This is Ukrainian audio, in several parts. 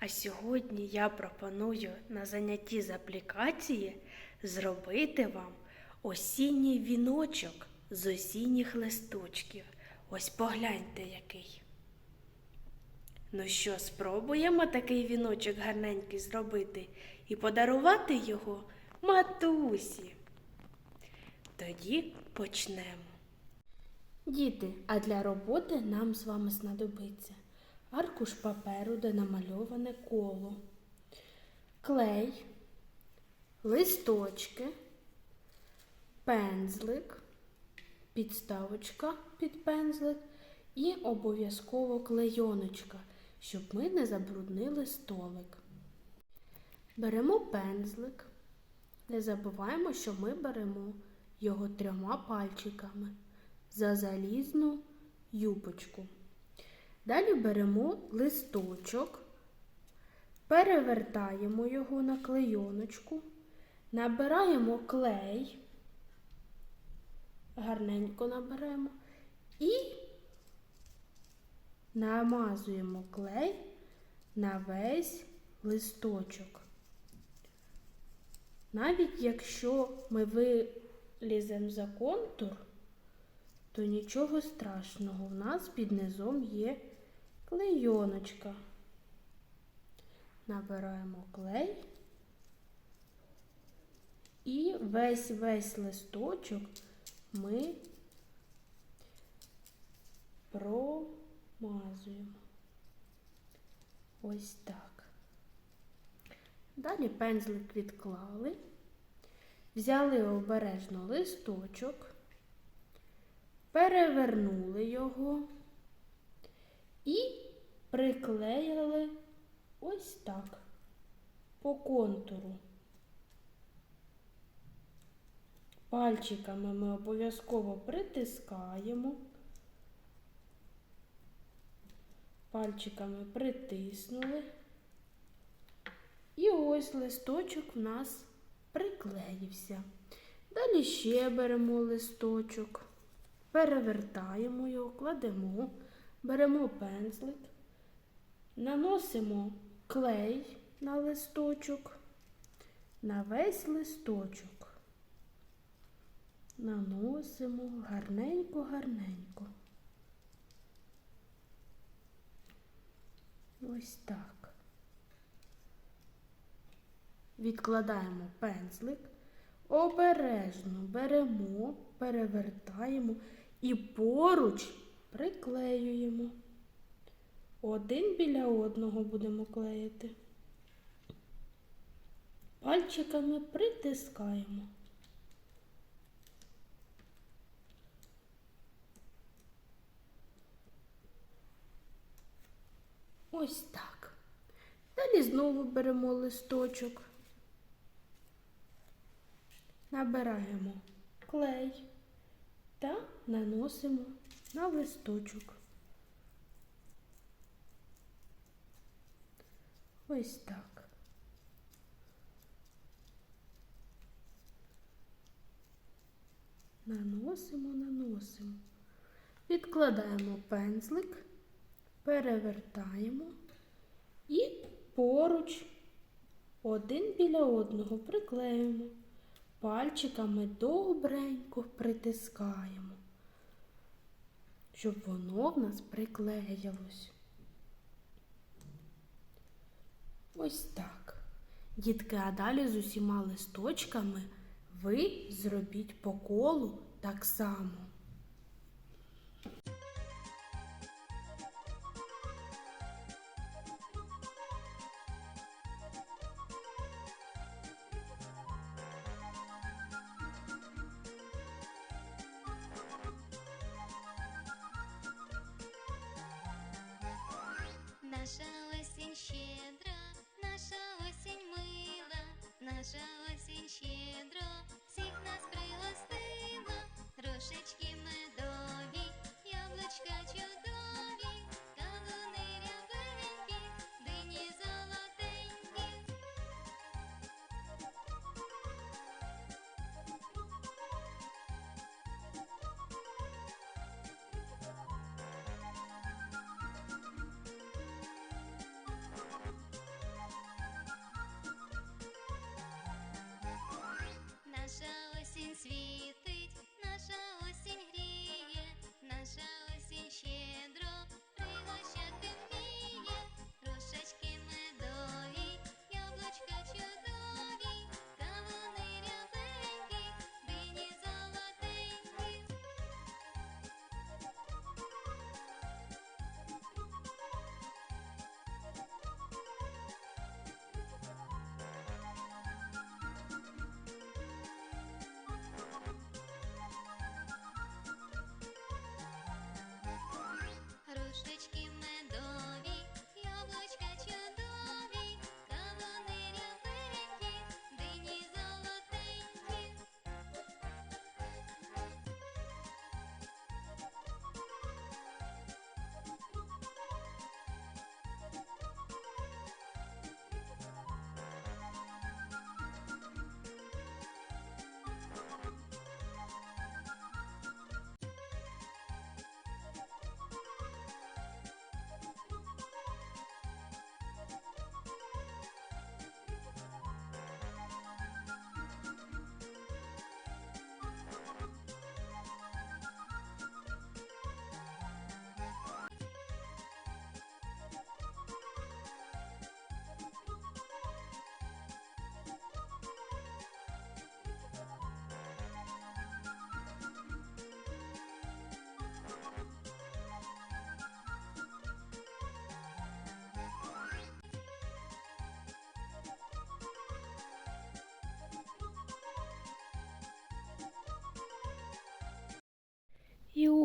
А сьогодні я пропоную на занятті з аплікації зробити вам осінній віночок з осінніх листочків. Ось погляньте який. Ну що, спробуємо такий віночок гарненький зробити і подарувати його матусі. Тоді почнемо. Діти, а для роботи нам з вами знадобиться аркуш паперу, де намальоване коло, клей, листочки, пензлик, підставочка під пензлик і обов'язково клейоночка, щоб ми не забруднили столик. Беремо пензлик. Не забуваємо, що ми беремо його трьома пальчиками за залізну юбочку. Далі беремо листочок, перевертаємо його на клейоночку, набираємо клей, гарненько наберемо і намазуємо клей на весь листочок. Навіть якщо ми виліземо за контур, то нічого страшного, в нас під низом є клейоночка. Набираємо клей і весь весь листочок ми промазуємо. Ось так. Далі пензлик відклали, взяли обережно листочок, перевернули його і приклеїли ось так по контуру. Пальчиками ми обов'язково притискаємо, пальчиками притиснули. І ось листочок в нас приклеївся. Далі ще беремо листочок, перевертаємо його, кладемо, беремо пензлик, наносимо клей на листочок, на весь листочок. Наносимо гарненько-гарненько. Ось так. Відкладаємо пензлик, обережно беремо, перевертаємо і поруч приклеюємо. Один біля одного будемо клеїти. Пальчиками притискаємо. Ось так. Далі знову беремо листочок. Набираємо клей та наносимо на листочок. Ось так. Наносимо, наносимо. Відкладаємо пензлик, перевертаємо і поруч один біля одного приклеюємо. Пальчиками добренько притискаємо, щоб воно в нас приклеїлось. Ось так. Дітки, а далі з усіма листочками ви зробіть по колу так само.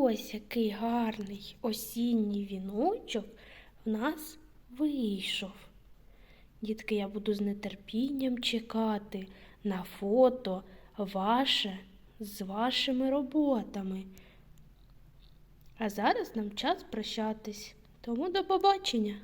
Ось який гарний осінній віночок в нас вийшов. Дітки, я буду з нетерпінням чекати на фото ваше з вашими роботами. А зараз нам час прощатись. Тому до побачення!